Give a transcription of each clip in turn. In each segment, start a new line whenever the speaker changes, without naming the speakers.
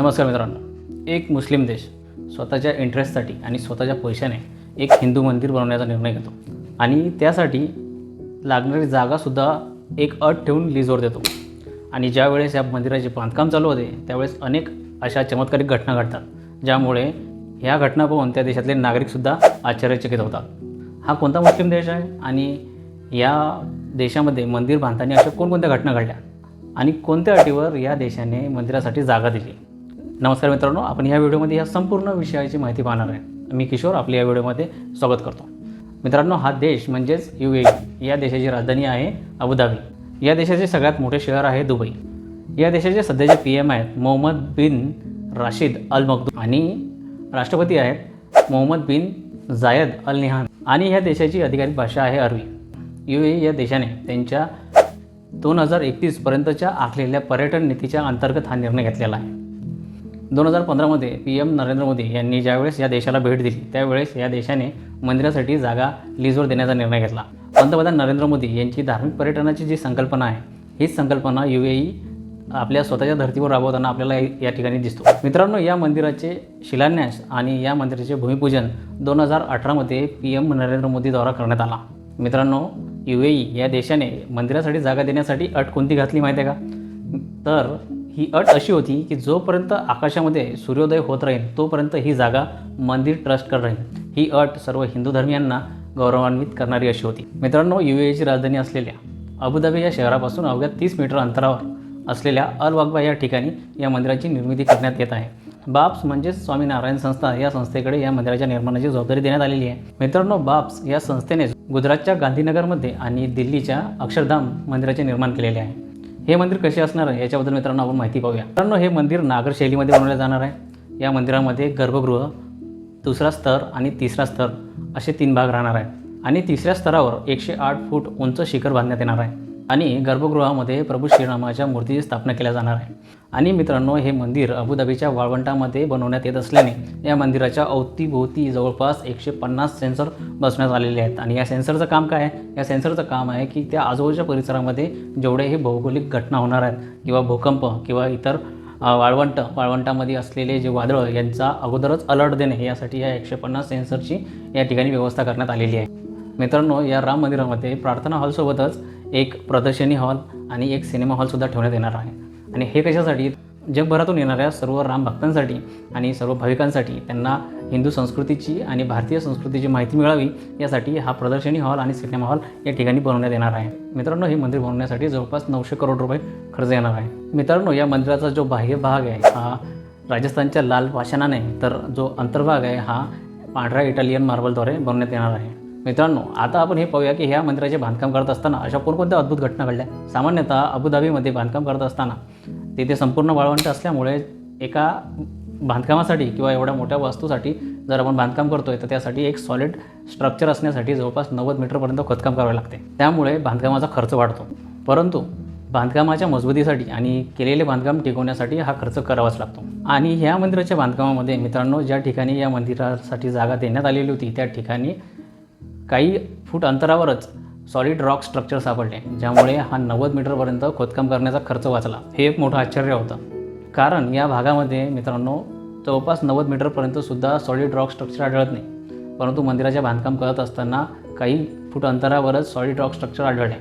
नमस्कार मित्रांनो एक मुस्लिम देश स्वतःच्या इंटरेस्टसाठी आणि स्वतःच्या पैशाने एक हिंदू मंदिर बनवण्याचा निर्णय घेतो. आणि त्यासाठी लागणारी जागासुद्धा एक अट ठेवून लीजवर देतो. आणि ज्यावेळेस या मंदिराचे बांधकाम चालू होते त्यावेळेस अनेक अशा चमत्कारिक घटना घडतात ज्यामुळे ह्या घटना पाहून त्या देशातले नागरिकसुद्धा आश्चर्यचकित होतात. हा कोणता मुस्लिम देश आहे? आणि या देशामध्ये मंदिर बांधताना अशा कोणकोणत्या घटना घडल्या? आणि कोणत्या अटीवर या देशाने मंदिरासाठी जागा दिली? नमस्कार मित्रांनो आपण या व्हिडिओमध्ये या संपूर्ण विषयाची माहिती पाहणार आहे. मी किशोर आपल्या या व्हिडिओमध्ये स्वागत करतो. मित्रांनो हा देश म्हणजेच यू ए या देशाची राजधानी आहे अबुधाबी या देशाचे सगळ्यात मोठे शहर आहे दुबई. या देशाचे सध्याचे पी एम आहेत मोहम्मद बिन राशीद अल मखदूम आणि राष्ट्रपती आहेत मोहम्मद बिन जायद अल निहान आणि ह्या देशाची अधिकारिक भाषा आहे अरबी. यू ए या देशाने त्यांच्या दोन हजार एकतीसपर्यंतच्या आखलेल्या पर्यटन नीतीच्या अंतर्गत हा निर्णय घेतलेला आहे. दोन हजार पंधरामध्ये पी एम नरेंद्र मोदी यांनी ज्यावेळेस या देशाला भेट दिली त्यावेळेस या देशाने मंदिरासाठी जागा लीजवर देण्याचा निर्णय घेतला. पंतप्रधान नरेंद्र मोदी यांची धार्मिक पर्यटनाची जी संकल्पना आहे हीच संकल्पना यू ए आपल्या स्वतःच्या धर्तीवर राबवताना आपल्याला या ठिकाणी दिसतो. मित्रांनो या मंदिराचे शिलान्यास आणि या मंदिराचे भूमिपूजन दोन हजार अठरामध्ये पी एम नरेंद्र मोदीद्वारा करण्यात आला. मित्रांनो यू ए या देशाने मंदिरासाठी जागा देण्यासाठी अट कोणती घातली माहिती आहे का? तर ही अट अशी होती की जोपर्यंत आकाशामध्ये सूर्योदय होत राहील तोपर्यंत ही जागा मंदिर ट्रस्टकडे राहील. ही अट सर्व हिंदू धर्मियांना गौरवान्वित करणारी अशी होती. मित्रांनो यू एची राजधानी असलेल्या अबुधाबी या शहरापासून अवघ्या तीस मीटर अंतरावर असलेल्या अल वागबा या ठिकाणी या मंदिराची निर्मिती करण्यात येत आहे. बाप्स म्हणजेच स्वामीनारायण संस्था या संस्थेकडे या मंदिराच्या निर्माणाची जबाबदारी देण्यात आलेली आहे. मित्रांनो बाप्स या संस्थेने गुजरातच्या गांधीनगरमध्ये आणि दिल्लीच्या अक्षरधाम मंदिराचे निर्माण केलेले आहे. हे मंदिर कसे असणार आहे? याच्याबद्दल मित्रांनो आपण माहिती पाहूया. मित्रांनो हे मंदिर नागर शैलीमध्ये बनवले जाणार आहे. या मंदिरामध्ये गर्भगृह दुसरा स्तर आणि तिसरा स्तर असे तीन भाग राहणार आहे. आणि तिसऱ्या स्तरावर एकशे आठ फूट उंच शिखर बांधण्यात येणार आहे. आणि गर्भगृहामध्ये प्रभू श्रीरामाच्या मूर्तीची स्थापना केल्या जाणार आहे. आणि मित्रांनो हे मंदिर अबुधाबीच्या वाळवंटामध्ये बनवण्यात येत असल्याने या मंदिराच्या अवतीभोवती जवळपास एकशे पन्नास सेन्सर बसवण्यात आलेले आहेत. आणि या सेन्सरचं काम काय आहे? या सेन्सरचं काम आहे की त्या आजूबाजूच्या परिसरामध्ये जेवढे हे भौगोलिक घटना होणार आहेत किंवा भूकंप किंवा इतर वाळवंट वाळवंटामध्ये असलेले जे वादळं यांचा अगोदरच अलर्ट देणे यासाठी या एकशे पन्नास सेन्सरची या ठिकाणी व्यवस्था करण्यात आलेली आहे. मित्रांनो या राम मंदिरामध्ये प्रार्थना हॉलसोबतच एक प्रदर्शनी हॉल आणि एक सिनेमा हॉलसुद्धा ठेवण्यात येणार आहे. आणि हे कशासाठी? जगभरातून येणाऱ्या सर्व राम भक्तांसाठी आणि सर्व भाविकांसाठी त्यांना हिंदू संस्कृतीची आणि भारतीय संस्कृतीची माहिती मिळावी यासाठी हा प्रदर्शनी हॉल आणि सिनेमा हॉल या ठिकाणी बनवण्यात येणार आहे. मित्रांनो हे मंदिर बनवण्यासाठी जवळपास नऊशे करोड रुपये खर्च येणार आहे. मित्रांनो या मंदिराचा जो बाह्य भाग आहे हा राजस्थानच्या लाल पाषाणाने तर जो अंतर्भाग आहे हा पांढऱ्या इटालियन मार्बलद्वारे बनवण्यात येणार आहे. मित्रांनो आता आपण हे पाहूया की ह्या मंदिराचे बांधकाम करत असताना अशा कोणकोणत्या अद्भुत घटना घडल्या? सामान्यतः अबुधाबीमध्ये बांधकाम करत असताना तिथे संपूर्ण वाळवंट असल्यामुळे एका बांधकामासाठी किंवा एवढ्या मोठ्या वास्तूसाठी जर आपण बांधकाम करतोय तर त्यासाठी एक सॉलिड स्ट्रक्चर असण्यासाठी जवळपास नव्वद मीटरपर्यंत खोदकाम करावे लागते. त्यामुळे बांधकामाचा खर्च वाढतो. परंतु बांधकामाच्या मजबूतीसाठी आणि केलेले बांधकाम टिकवण्यासाठी हा खर्च करावाच लागतो. आणि ह्या मंदिराच्या बांधकामामध्ये मित्रांनो ज्या ठिकाणी या मंदिरासाठी जागा देण्यात आलेली होती त्या ठिकाणी काही फूट अंतरावरच सॉलिड रॉक स्ट्रक्चर सापडले ज्यामुळे हा नव्वद मीटरपर्यंत खोदकाम करण्याचा खर्च वाचला. हे एक मोठं आश्चर्य होतं. कारण या भागामध्ये मित्रांनो जवळपास नव्वद मीटरपर्यंत सुद्धा सॉलिड रॉक स्ट्रक्चर आढळत नाही. परंतु मंदिराचे बांधकाम करत असताना काही फूट अंतरावरच सॉलिड रॉक स्ट्रक्चर आढळले.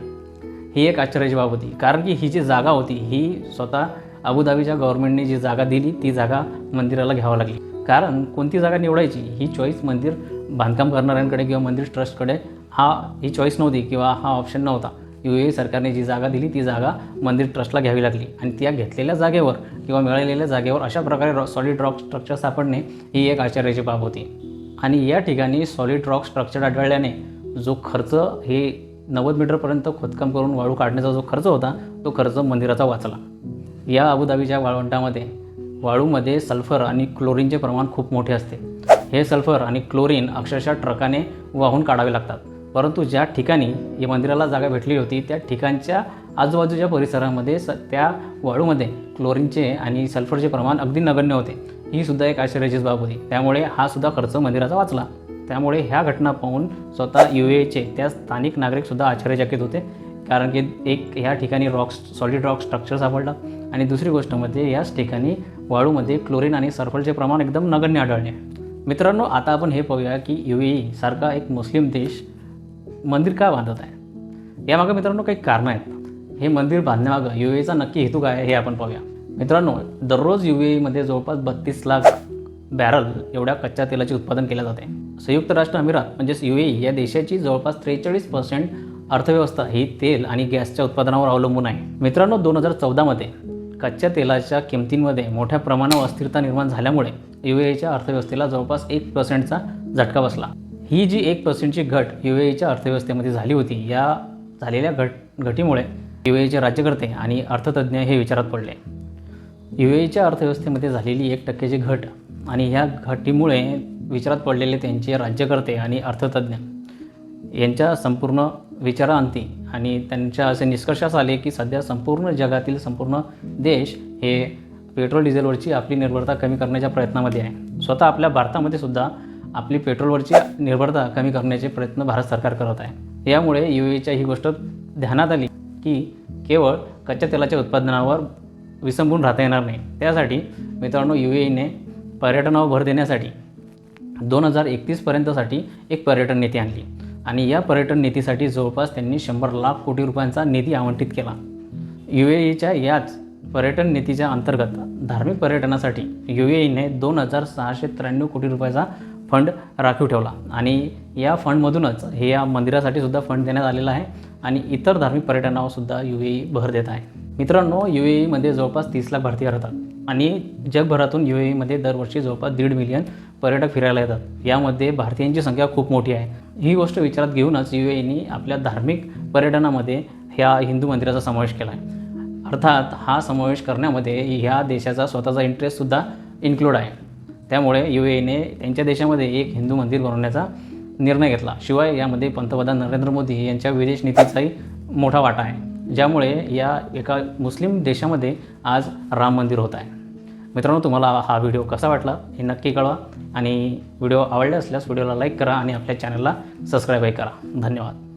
ही एक आश्चर्याची बाब होती. कारण की ही जी जागा होती ही स्वतः अबुधाबीच्या गव्हर्नमेंटने जी जागा दिली ती जागा मंदिराला घ्यावी लागली. कारण कोणती जागा निवडायची ही चॉईस मंदिर बांधकाम करणाऱ्यांकडे किंवा मंदिर ट्रस्टकडे हा ही चॉईस नव्हती किंवा हा ऑप्शन नव्हता. यू ए सरकारने जी जागा दिली ती जागा मंदिर ट्रस्टला घ्यावी लागली. आणि त्या घेतलेल्या जागेवर किंवा मिळालेल्या जागेवर अशा प्रकारे रॉ सॉलिड रॉक स्ट्रक्चर सापडणे ही एक आश्चर्याची बाब होती. आणि या ठिकाणी सॉलिड रॉक स्ट्रक्चर आढळल्याने जो खर्च हे नव्वद मीटरपर्यंत खोदकाम करून वाळू काढण्याचा जो खर्च होता तो खर्च मंदिराचा वाचला. या अबुधाबीच्या वाळवंटामध्ये वाळूमध्ये सल्फर आणि क्लोरीनचे प्रमाण खूप मोठे असते. हे सल्फर आणि क्लोरीन अक्षरशः ट्रकाने वाहून काढावे लागतात. परंतु ज्या ठिकाणी या मंदिराला जागा भेटली होती त्या ठिकाणच्या आजूबाजूच्या परिसरामध्ये स त्या वाळूमध्ये क्लोरीनचे आणि सल्फरचे प्रमाण अगदी नगण्य होते. ही सुद्धा एक आश्चर्याचीच बाब होती. त्यामुळे हा सुद्धा खर्च मंदिराचा वाचला. त्यामुळे ह्या घटना पाहून स्वतः यू एचे त्या स्थानिक नागरिकसुद्धा आश्चर्यचकित होते. कारण की एक ह्या ठिकाणी रॉक्स सॉलिड रॉक स्ट्रक्चर सापडला. आणि दुसरी गोष्ट म्हणजे याच ठिकाणी वाळूमध्ये क्लोरीन आणि सल्फरचे प्रमाण एकदम नगण्य आढळले. मित्रांनो आता आपण हे पाहूया की यू ए सारखा एक मुस्लिम देश मंदिर का बांधत आहे? यामागं मित्रांनो काही कारणं आहेत. हे मंदिर बांधण्यामागं यू एचा नक्की हेतू काय हे आपण पाहूया. मित्रांनो दररोज यू एमध्ये जवळपास बत्तीस लाख बॅरल एवढ्या कच्च्या तेलाचे उत्पादन केले जाते. संयुक्त राष्ट्र अमिरात म्हणजेच यू ए या देशाची जवळपास त्रेचाळीस पर्सेंट अर्थव्यवस्था ही तेल आणि गॅसच्या उत्पादनावर अवलंबून आहे. मित्रांनो दोन हजार चौदामध्ये कच्च्या तेलाच्या किमतींमध्ये मोठ्या प्रमाणावर अस्थिरता निर्माण झाल्यामुळे यू एच्या अर्थव्यवस्थेला जवळपास एक पर्सेंटचा झटका बसला. ही जी एक पर्सेंटची घट यू एच्या अर्थव्यवस्थेमध्ये झाली होती या झालेल्या घट घटीमुळे यू एचे राज्यकर्ते आणि अर्थतज्ज्ञ हे विचारात पडले. यू एच्या अर्थव्यवस्थेमध्ये झालेली एक टक्क्याची घट आणि ह्या घटीमुळे विचारात पडलेले त्यांचे राज्यकर्ते आणि अर्थतज्ज्ञ यांच्या संपूर्ण विचारांती आणि त्यांच्या असे निष्कर्षास आले की सध्या संपूर्ण जगातील संपूर्ण देश हे पेट्रोल डिझेलवरची आपली निर्भरता कमी करण्याच्या प्रयत्नामध्ये आहे. स्वतः आपल्या भारतामध्ये सुद्धा आपली पेट्रोलवरची निर्भरता कमी करण्याचे प्रयत्न भारत सरकार करत आहे. यामुळे यू एच्या ही गोष्ट ध्यानात आली की केवळ कच्च्या तेलाच्या उत्पादनावर विसंबून राहता येणार नाही. त्यासाठी मित्रांनो यू एने पर्यटनावर भर देण्यासाठी दोन हजार एकतीसपर्यंतसाठी एक पर्यटन नीती आणली आणि या पर्यटन नीतीसाठी जवळपास त्यांनी शंभर लाख कोटी रुपयांचा निधी आवंटित केला. यू ए ईच्या याच पर्यटन नीतीच्या अंतर्गत धार्मिक पर्यटनासाठी यू ए ईने दोन हजार सहाशे त्र्याण्णव कोटी रुपयाचा फंड राखीव ठेवला. आणि या फंडमधूनच हे या मंदिरासाठी सुद्धा फंड देण्यात आलेला आहे आणि इतर धार्मिक पर्यटनावर सुद्धा यू ए भर देत आहे. मित्रांनो यू ए ईमध्ये जवळपास तीस लाख भारतीय राहतात आणि जगभरातून यू ए ईमध्ये दरवर्षी जवळपास दीड मिलियन पर्यटक फिरायला येतात. यामध्ये भारतीयांची संख्या खूप मोठी आहे. ही गोष्ट विचारात घेऊनच यू एनी आपल्या धार्मिक पर्यटनामध्ये ह्या हिंदू मंदिराचा समावेश केला आहे. अर्थात हा समावेश करण्यामध्ये ह्या देशाचा स्वतःचा इंटरेस्टसुद्धा इन्क्लूड आहे. त्यामुळे यू एने त्यांच्या देशामध्ये एक हिंदू मंदिर बनवण्याचा निर्णय घेतला. शिवाय यामध्ये पंतप्रधान नरेंद्र मोदी यांच्या विदेश नीतीचाही मोठा वाटा आहे. ज्यामुळे या एका मुस्लिम देशामध्ये आज राम मंदिर होत आहे. मित्रांनो तुम्हाला हा व्हिडिओ कसा वाटला हे नक्की कळवा आणि व्हिडिओ आवडले असल्यास व्हिडिओला लाईक करा आणि आपल्या चॅनलला सबस्क्राईबही करा. धन्यवाद.